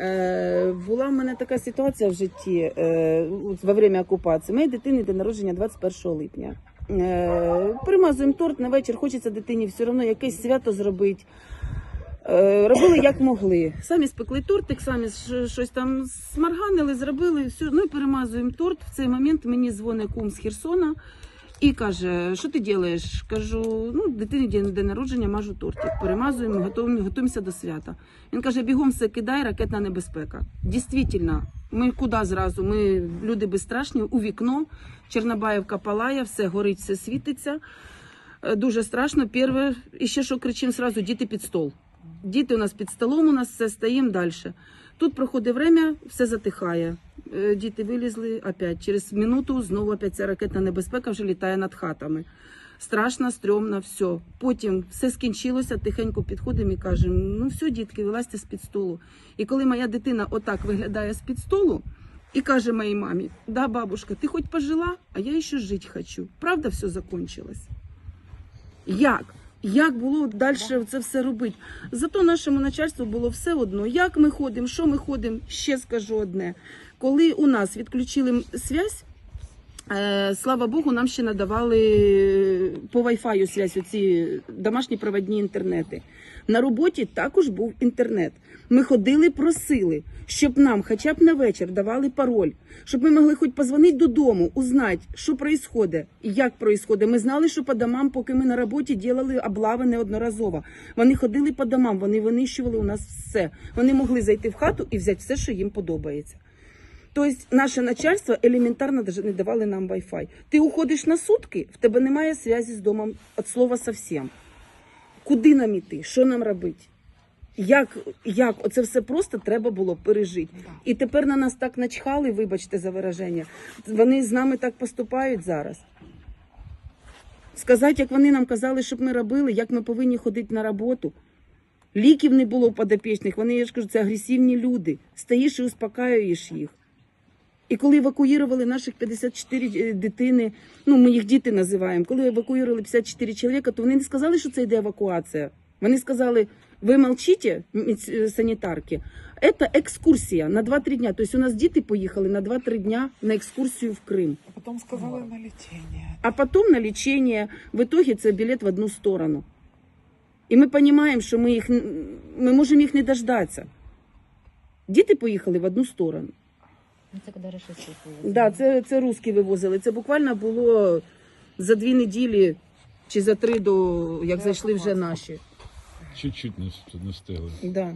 Е, була в мене така ситуація в житті е, во время окупації. Моєї дитини день народження 21 липня. Е, примазуємо торт на вечір, хочеться дитині все одно якесь свято зробити. Робили як могли. Самі спекли тортик, самі щось там смарганили, зробили. Все. Ну і перемазуємо торт. В цей момент мені дзвонить кум з Херсона і каже, що ти робиш? Кажу, ну, дитині день, народження мажу тортик. Перемазуємо, готуємо, готуємося до свята. Він каже, бігом все кидай, ракетна небезпека. Дійсно, ми куди зразу? Ми люди безстрашні, у вікно, Чорнобаївка палає, все горить, все світиться. Е, Дуже страшно. Перше, і ще що кричимо зразу, діти під стол. Діти у нас під столом, у нас все стоїмо далі. Тут проходить время, все затихає. Е, Діти вилізли опять. Через минуту знову опять ця ракетна небезпека вже літає над хатами. Страшно, стрьомно, все. Потім все скінчилося, тихенько підходимо і кажемо: ну все, дітки, вилазьте з під столу. І коли моя дитина отак виглядає з під столу і каже моїй мамі: Да, бабушка, ти хоч пожила, а я ще жити хочу. Правда, все закончилось? Як? Як було далі це все робити? Зато нашому начальству було все одно, як ми ходимо, що ми ходимо. Ще скажу одне. Коли у нас відключили связь, е, слава Богу, нам ще надавали по Wi-Fi связь, оці домашні проводні інтернети. На роботі також був інтернет. Ми ходили, просили, щоб нам хоча б на вечір давали пароль, щоб ми могли хоч позвонити додому, узнати, що відбувається, і як відбувається. Ми знали, що по домам, поки ми на роботі ділили облави неодноразово. Вони ходили по домам, вони винищували у нас все. Вони могли зайти в хату і взяти все, що їм подобається. Тобто наше начальство елементарно не давали нам Wi-Fi. Ти уходиш на сутки, в тебе немає зв'язку з домом від слова совсем. Куди нам іти? Що нам робити? Як, як? Оце все просто треба було пережити. І тепер на нас так начхали, вибачте за вираження. Вони з нами так поступають зараз. Сказати, як вони нам казали, щоб ми робили, як ми повинні ходити на роботу. Ліків не було в подопічних. Вони, я ж кажу, це агресивні люди. Стоїш і успокаюєш їх. І коли евакуювали наших 54 е, дитини, ну ми їх діти називаємо, коли евакуювали 54 чоловіка, то вони не сказали, що це йде евакуація. Вони сказали, ви молчите, е, санітарки, це екскурсія на 2-3 дня. Тобто у нас діти поїхали на 2-3 дня на екскурсію в Крим. А потом сказала на лечение. А потом на лечение. В итоге це білет в одну сторону. І ми розуміємо, що ми, їх, н- ми можемо їх не дождатися. Діти поїхали в одну сторону. Ну, Це коли рашистів. Да, це, це русські вивозили. Це буквально було за дві неділі чи за три до як зайшли вже наші. Чуть-чуть не, не встигли. Да.